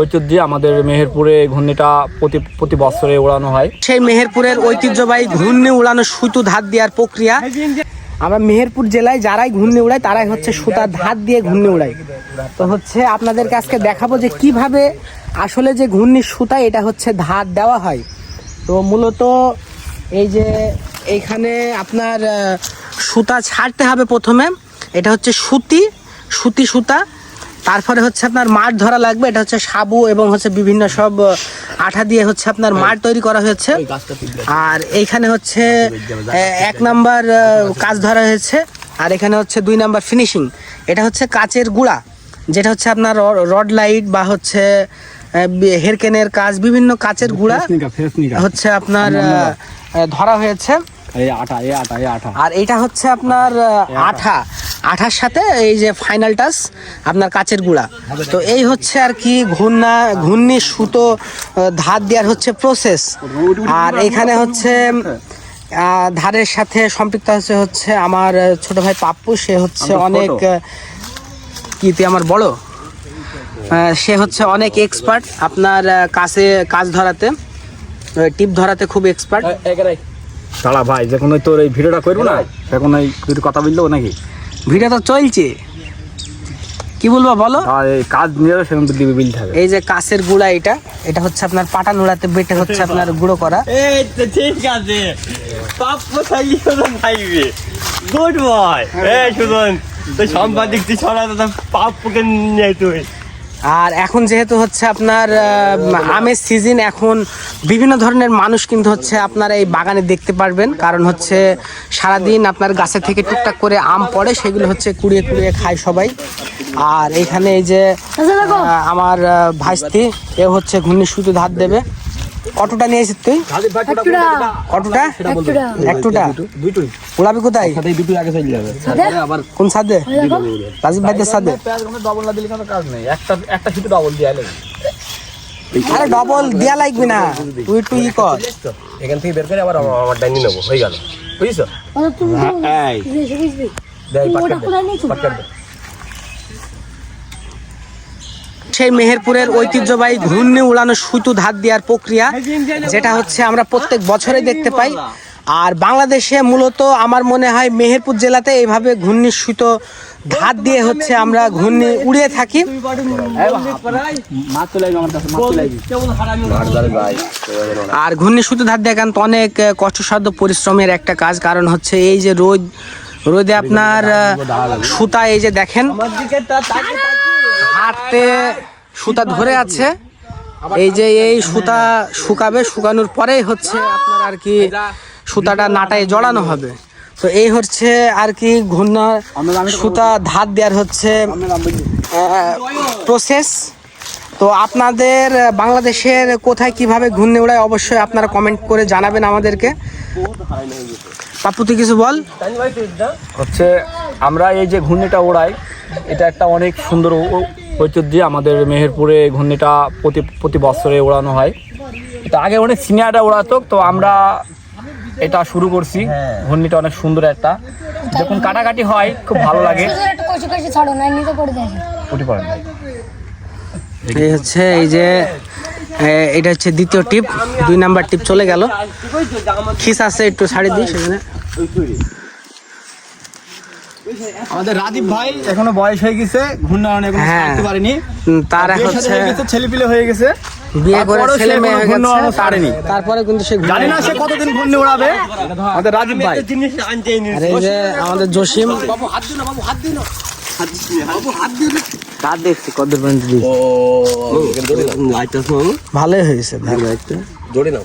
ঐতিহ্যে আমাদের মেহেরপুরে ঘূর্ণিটা প্রতি প্রতি বছরে ওড়ানো হয়। সেই মেহেরপুরের ঐতিহ্যবাহী ঘূর্ণি উড়ানো সুতো ধার দেওয়ার প্রক্রিয়া। আমরা মেহেরপুর জেলায় যারাই ঘূর্ণি উড়াই তারাই হচ্ছে সুতার ধার দিয়ে ঘূর্ণি উড়াই তো হচ্ছে আপনাদেরকে আজকে দেখাবো যে কীভাবে আসলে যে ঘূর্ণির সুতা, এটা হচ্ছে ধার দেওয়া হয়। তো মূলত এই যে এইখানে আপনার সুতা ছাড়তে হবে প্রথমে। এটা হচ্ছে সুতি সুতি সুতা। তারপরে হচ্ছে আপনার মাঠ ধরা লাগবে এটা হচ্ছে সাবু এবং হচ্ছে বিভিন্ন সব আঠা দিয়ে হচ্ছে আপনার মাঠ তৈরি করা হয়েছে। আর এইখানে হচ্ছে এক নাম্বার কাজ ধরা হয়েছে। আর এখানে হচ্ছে দুই নাম্বার ফিনিশিং এটা হচ্ছে কাচের গুঁড়া যেটা হচ্ছে আপনার রড লাইট বা হচ্ছে হেরকেনের কাজ বিভিন্ন কাচের গুঁড়া হচ্ছে আপনার ধরা হয়েছে। আর এটা হচ্ছে আপনার আঠা। আঠার সাথে এই যে ফাইনাল টাচ আপনার কাচের গুঁড়া তো এই হচ্ছে আর কি ঘূর্ণা ঘূর্ণি সুতো ধার দেওয়ার হচ্ছে প্রসেস আর এখানে হচ্ছে ধারের সাথে সম্পৃক্ত হচ্ছে হচ্ছে আমার ছোট ভাই পাপ্পু সে হচ্ছে অনেক কি তুই আমার বড় সে হচ্ছে অনেক এক্সপার্ট আপনার কাছে কাজ ধরাতে টিপ ধরাতে খুব এক্সপার্ট দাঁড়া ভাই যখন ওই তোর এই ভিডিওটা করব না তখন ওই দুটো কথা বলল নাকি ভিডিও তো চলছে। কি বলব বলো? কাজ নিয়ে সেরকম দিবে বিল থাকে। এই যে কাছের গুঁড়া এটা এটা হচ্ছে আপনার পাটা নোড়াতে বেটে হচ্ছে আপনার গুঁড়ো করা। এই তো ঠিক আছে। পাপ্পু থাকি শুধু ভাইবে গুড বয়। এই সুদন সম্পাদিক তুই ছড়া তো পাপ্পুকে নিয়ে তুই। আর এখন যেহেতু হচ্ছে আপনার আমের সিজন এখন বিভিন্ন ধরনের মানুষ কিন্তু হচ্ছে আপনার এই বাগানে দেখতে পারবেন। কারণ হচ্ছে সারাদিন আপনার গাছে থেকে টুকটাক করে আম পড়ে সেগুলো হচ্ছে কুড়িয়ে কুড়িয়ে খায় সবাই। আর এখানে এই যে আমার ভাইস্তি এ হচ্ছে ঘূর্ণি সুতো ধার দেবে। কতটা নিয়েছিস তুই? কতটা একটুটা। ওলাবি কোথায়? দুটো আগে চলে যাবে। আবার কোন সাদে? রাজীব ভাইদের সাদে। ডবল না দিলে কোনো কাজ নেই। একটা একটা শুধু ডবল দিয়ে আলে আরে ডবল দেয়া লাগবে না। তুই একটু ই কর। এখান থেকে বের করে আবার আমার- ডাইনি নেব। হয়ে গেল। বুঝছ? এই দেয় পাটকার দে পাটকার দে সেই মেহেরপুরের ঐতিহ্যবাহী ঘূর্ণি উড়ানো সুতো ধার দেওয়ার প্রক্রিয়া, যেটা হচ্ছে আমরা প্রত্যেক বছরে দেখতে পাই। আর বাংলাদেশে মূলত আমার মনে হয় মেহেরপুর জেলাতে এইভাবে ঘূর্ণি সুতো ধার দিয়ে হচ্ছে আমরা ঘূর্ণি উড়িয়ে থাকি। আর ঘূর্ণি সুতো ধার দেওয়া কিন্তু অনেক কষ্টসাধ্য পরিশ্রমের একটা কাজ, কারণ হচ্ছে এই যে রোদ রোদে আপনার সুতা এই যে দেখেন, হাতে সুতা ধরে আছে। এই যে এই সুতা শুকাবে, শুকানোর পরেই হচ্ছে আপনার আর কি সুতাটা নাটায় জড়ানো হবে। তো এই হচ্ছে আর কি ঘূর্ণা সুতা ধার দেওয়ার হচ্ছে প্রসেস তো আপনাদের বাংলাদেশের কোথায় কীভাবে ঘূর্ণি উড়ায় অবশ্যই আপনারা কমেন্ট করে জানাবেন আমাদেরকে। পাপ্পু তুই কিছু বল। হচ্ছে আমরা এই যে ঘূর্ণিটা ওড়াই এটা একটা অনেক সুন্দর ও- আমাদের মেহেরপুরে ঘূর্ণিটা প্রতি প্রতি বছরে ওড়ানো হয়। এটা আগে অনেক সিনিয়ররা ওড়াতো তো আমরা এটা শুরু করছি। ঘূর্ণিটা অনেক সুন্দর একটা। যখন কাটাকাটি হয় খুব ভালো লাগে। এই হচ্ছে এই যে এটা হচ্ছে দ্বিতীয় টিপ। দুই নাম্বার টিপ চলে গেল। খিস আছে একটু ছাড়ি দিই সেখানে। আমাদের রাজীব ভাই এখনও বয়স হয়ে গেছে ঘূর্ণায়ন এখনও হ্যাঁ। ছাড়তে পারেনি। তার এখন হচ্ছে ছেলে পিলে হয়ে গেছে। বিয়ে করে ছেলে মেয়ে হয়ে গেছে। তারপরে কিন্তু সে জানি না সে কতদিন ঘূর্ণি ওড়াবে। আমাদের রাজীব ভাই। জিনিস আনতে আর এই যে আমাদের জসিম কার দেখছি কত পর্যন্ত দিয়েছে। লাইট ভালোই হয়েছে ভালো। জোরে নাও।